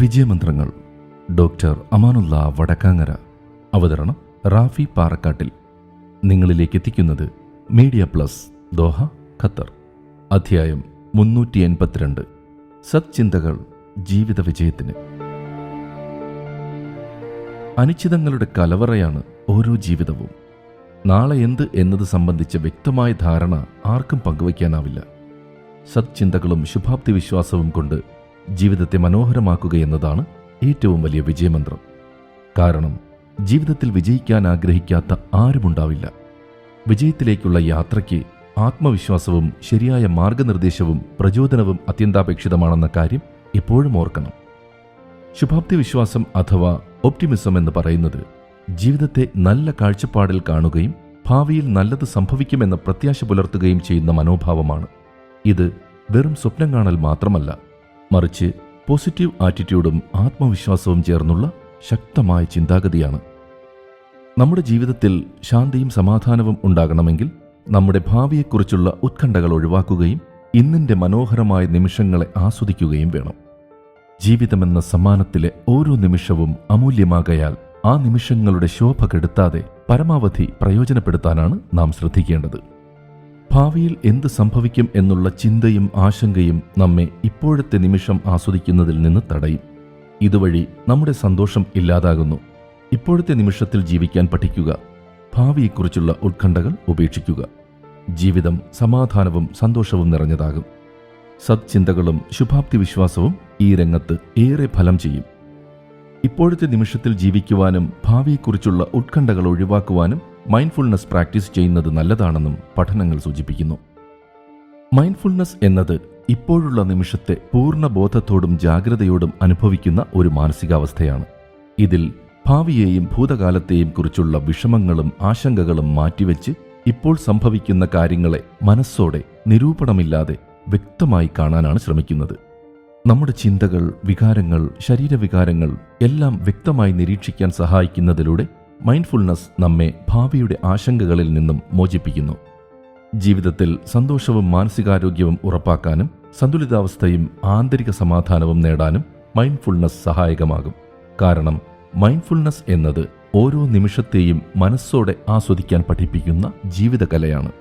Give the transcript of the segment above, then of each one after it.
വിജയമന്ത്രങ്ങൾ doctor Amanullah Vadakkangara. അവതരണം റാഫി പാറക്കാട്ടിൽ. നിങ്ങളിലേക്ക് എത്തിക്കുന്നത് മീഡിയ പ്ലസ് ദോഹ ഖത്തർ. അധ്യായം മുന്നൂറ്റി എൺപത്തിരണ്ട് സത്ചിന്തകൾ ജീവിത വിജയത്തിന്. അനിശ്ചിതങ്ങളുടെ കലവറയാണ് ഓരോ ജീവിതവും. നാളെ എന്ത് എന്നത് സംബന്ധിച്ച വ്യക്തമായ ധാരണ ആർക്കും പങ്കുവയ്ക്കാനാവില്ല. സത്ചിന്തകളും ശുഭാപ്തി വിശ്വാസവും കൊണ്ട് ജീവിതത്തെ മനോഹരമാക്കുക എന്നതാണ് ഏറ്റവും വലിയ വിജയമന്ത്രം. കാരണം ജീവിതത്തിൽ വിജയിക്കാൻ ആഗ്രഹിക്കാത്ത ആരുമുണ്ടാവില്ല. വിജയത്തിലേക്കുള്ള യാത്രയ്ക്ക് ആത്മവിശ്വാസവും ശരിയായ മാർഗനിർദ്ദേശവും പ്രചോദനവും അത്യന്താപേക്ഷിതമാണെന്ന കാര്യം എപ്പോഴും ഓർക്കണം. ശുഭാപ്തി വിശ്വാസം അഥവാ ഒപ്റ്റിമിസം എന്ന് പറയുന്നത് ജീവിതത്തെ നല്ല കാഴ്ചപ്പാടിൽ കാണുകയും ഭാവിയിൽ നല്ലത് സംഭവിക്കുമെന്ന പ്രത്യാശ പുലർത്തുകയും ചെയ്യുന്ന മനോഭാവമാണ്. ഇത് വെറും സ്വപ്നം കാണൽ മാത്രമല്ല മറിച്ച് പോസിറ്റീവ് ആറ്റിറ്റ്യൂഡും ആത്മവിശ്വാസവും ചേർന്നുള്ള ശക്തമായ ചിന്താഗതിയാണ്. നമ്മുടെ ജീവിതത്തിൽ ശാന്തിയും സമാധാനവും ഉണ്ടാകണമെങ്കിൽ നമ്മുടെ ഭാവിയെക്കുറിച്ചുള്ള ഉത്കണ്ഠകൾ ഒഴിവാക്കുകയും ഇന്നിന്റെ മനോഹരമായ നിമിഷങ്ങളെ ആസ്വദിക്കുകയും വേണം. ജീവിതമെന്ന സമ്മാനത്തിലെ ഓരോ നിമിഷവും അമൂല്യമാകയാൽ ആ നിമിഷങ്ങളുടെ ശോഭ കെടുത്താതെ പരമാവധി പ്രയോജനപ്പെടുത്താനാണ് നാം ശ്രദ്ധിക്കേണ്ടത്. ഭാവിയിൽ എന്ത് സംഭവിക്കും എന്നുള്ള ചിന്തയും ആശങ്കയും നമ്മെ ഇപ്പോഴത്തെ നിമിഷം ആസ്വദിക്കുന്നതിൽ നിന്ന് തടയും. ഇതുവഴി നമ്മുടെ സന്തോഷം ഇല്ലാതാകുന്നു. ഇപ്പോഴത്തെ നിമിഷത്തിൽ ജീവിക്കാൻ പഠിക്കുക. ഭാവിയെക്കുറിച്ചുള്ള ഉത്കണ്ഠകൾ ഉപേക്ഷിക്കുക. ജീവിതം സമാധാനവും സന്തോഷവും നിറഞ്ഞതാകും. സത്ചിന്തകളും ശുഭാപ്തി വിശ്വാസവും ഈ രംഗത്ത് ഏറെ ഫലം ചെയ്യും. ഇപ്പോഴത്തെ നിമിഷത്തിൽ ജീവിക്കുവാനും ഭാവിയെക്കുറിച്ചുള്ള ഉത്കണ്ഠകൾ ഒഴിവാക്കുവാനും മൈൻഡ്ഫുൾനെസ് പ്രാക്ടീസ് ചെയ്യുന്നത് നല്ലതാണെന്നും പഠനങ്ങൾ സൂചിപ്പിക്കുന്നു. മൈൻഡ്ഫുൾനെസ് എന്നത് ഇപ്പോഴുള്ള നിമിഷത്തെ പൂർണ ബോധത്തോടും ജാഗ്രതയോടും അനുഭവിക്കുന്ന ഒരു മാനസികാവസ്ഥയാണ്. ഇതിൽ ഭാവിയെയും ഭൂതകാലത്തെയും കുറിച്ചുള്ള വിഷമങ്ങളും ആശങ്കകളും മാറ്റിവെച്ച് ഇപ്പോൾ സംഭവിക്കുന്ന കാര്യങ്ങളെ മനസ്സോടെ നിരൂപണമില്ലാതെ വ്യക്തമായി കാണാനാണ് ശ്രമിക്കുന്നത്. നമ്മുടെ ചിന്തകൾ വികാരങ്ങൾ ശരീരവികാരങ്ങൾ എല്ലാം വ്യക്തമായി നിരീക്ഷിക്കാൻ സഹായിക്കുന്നതിലൂടെ മൈൻഡ്ഫുൾനെസ് നമ്മെ ഭാവിയുടെ ആശങ്കകളിൽ നിന്നും മോചിപ്പിക്കുന്നു. ജീവിതത്തിൽ സന്തോഷവും മാനസികാരോഗ്യവും ഉറപ്പാക്കാനും സന്തുലിതാവസ്ഥയും ആന്തരിക സമാധാനവും നേടാനും മൈൻഡ്ഫുൾനെസ് സഹായകമാകും. കാരണം മൈൻഡ്ഫുൾനെസ് എന്നത് ഓരോ നിമിഷത്തെയും മനസ്സോടെ ആസ്വദിക്കാൻ പഠിപ്പിക്കുന്ന ജീവിതകലയാണ്.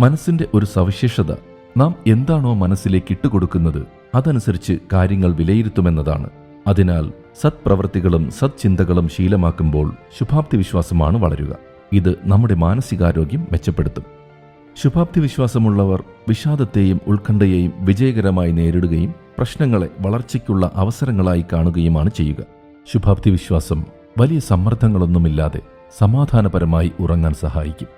മനസ്സിന്റെ ഒരു സവിശേഷത നാം എന്താണോ മനസ്സിലേക്ക് ഇട്ടുകൊടുക്കുന്നത് അതനുസരിച്ച് കാര്യങ്ങൾ വിലയിരുത്തുമെന്നതാണ്. അതിനാൽ സത്പ്രവൃത്തികളും സത്ചിന്തകളും ശീലമാക്കുമ്പോൾ ശുഭാപ്തി വിശ്വാസമാണ് വളരുക. ഇത് നമ്മുടെ മാനസികാരോഗ്യം മെച്ചപ്പെടുത്തും. ശുഭാപ്തി വിശ്വാസമുള്ളവർ വിഷാദത്തെയും ഉത്കണ്ഠയെയും വിജയകരമായി നേരിടുകയും പ്രശ്നങ്ങളെ വളർച്ചയ്ക്കുള്ള അവസരങ്ങളായി കാണുകയുമാണ് ചെയ്യുക. ശുഭാപ്തി വിശ്വാസം വലിയ സമ്മർദ്ദങ്ങളൊന്നുമില്ലാതെ സമാധാനപരമായി ഉറങ്ങാൻ സഹായിക്കും.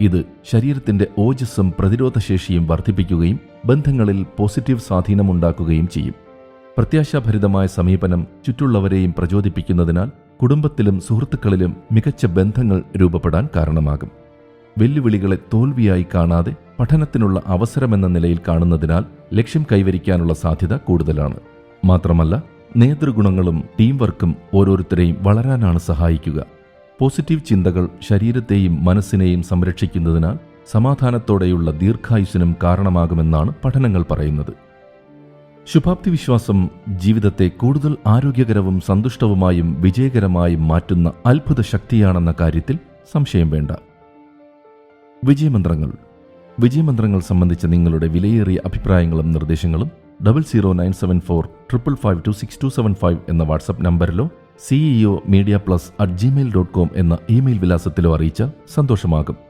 ഇത് ശരീരത്തിന്റെ ഓജസ്സും പ്രതിരോധശേഷിയും വർദ്ധിപ്പിക്കുകയും ബന്ധങ്ങളിൽ പോസിറ്റീവ് സ്വാധീനമുണ്ടാക്കുകയും ചെയ്യും. പ്രത്യാശാഭരിതമായ സമീപനം ചുറ്റുള്ളവരെയും പ്രചോദിപ്പിക്കുന്നതിനാൽ കുടുംബത്തിലും സുഹൃത്തുക്കളിലും മികച്ച ബന്ധങ്ങൾ രൂപപ്പെടാൻ കാരണമാകും. വെല്ലുവിളികളെ തോൽവിയായി കാണാതെ പഠനത്തിനുള്ള അവസരമെന്ന നിലയിൽ കാണുന്നതിനാൽ ലക്ഷ്യം കൈവരിക്കാനുള്ള സാധ്യത കൂടുതലാണ്. മാത്രമല്ല നേതൃഗുണങ്ങളും ടീം വർക്കും ഓരോരുത്തരെയും വളരാനാണ് സഹായിക്കുക. പോസിറ്റീവ് ചിന്തകൾ ശരീരത്തെയും മനസ്സിനെയും സംരക്ഷിക്കുന്നതിനാൽ സമാധാനത്തോടെയുള്ള ദീർഘായുസിനും കാരണമാകുമെന്നാണ് പഠനങ്ങൾ പറയുന്നത്. ശുഭാപ്തി വിശ്വാസം ജീവിതത്തെ കൂടുതൽ ആരോഗ്യകരവും സന്തുഷ്ടവുമായും വിജയകരമായും മാറ്റുന്ന അത്ഭുത ശക്തിയാണെന്ന കാര്യത്തിൽ സംശയം വേണ്ട. വിജയമന്ത്രങ്ങൾ. വിജയമന്ത്രങ്ങൾ സംബന്ധിച്ച നിങ്ങളുടെ വിലയേറിയ അഭിപ്രായങ്ങളും നിർദ്ദേശങ്ങളും double zero nine seven four triple five two six two seven five എന്ന WhatsApp നമ്പറിലോ CEO media plus at Gmail dot com എന്ന ഇമെയിൽ വിലാസത്തിലോ അറിയിച്ച സന്തോഷമാകും.